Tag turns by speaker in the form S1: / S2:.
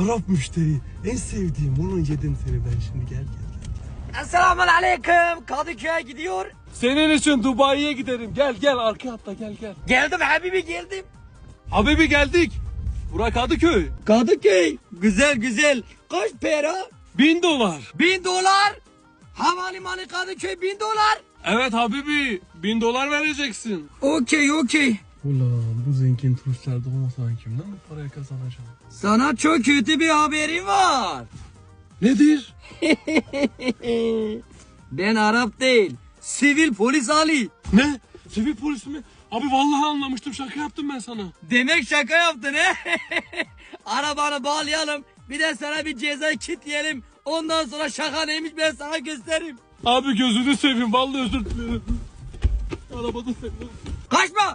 S1: Arap müşteri. En sevdiğim. Onu yedim seni ben şimdi gel gel. gel.
S2: Esselamun aleyküm. Kadıköy'e gidiyor.
S3: Senin için Dubai'ye giderim. Gel gel arkaya atla gel gel.
S2: Geldim Habibi geldim.
S3: Habibi geldik. Burak Kadıköy.
S2: Kadıköy. Güzel güzel. Kaç para?
S3: Bin dolar.
S2: Bin dolar. Havalimanı Kadıköy bin dolar.
S3: Evet Habibi. Bin dolar vereceksin.
S2: Okey okey.
S1: Ulan bu zengin turistler de olmasa ben kimden bu parayı kazanacağım?
S2: Sana çok kötü bir haberim var.
S3: Nedir?
S2: ben Arap değil. Sivil polis Ali.
S3: Ne? Sivil polis mi? Abi vallahi anlamıştım şaka yaptım ben sana.
S2: Demek şaka yaptın he? Arabanı bağlayalım. Bir de sana bir ceza kitleyelim. Ondan sonra şaka neymiş ben sana gösteririm.
S3: Abi gözünü seveyim vallahi özür dilerim. Arabada seviyorum.
S2: Kaçma.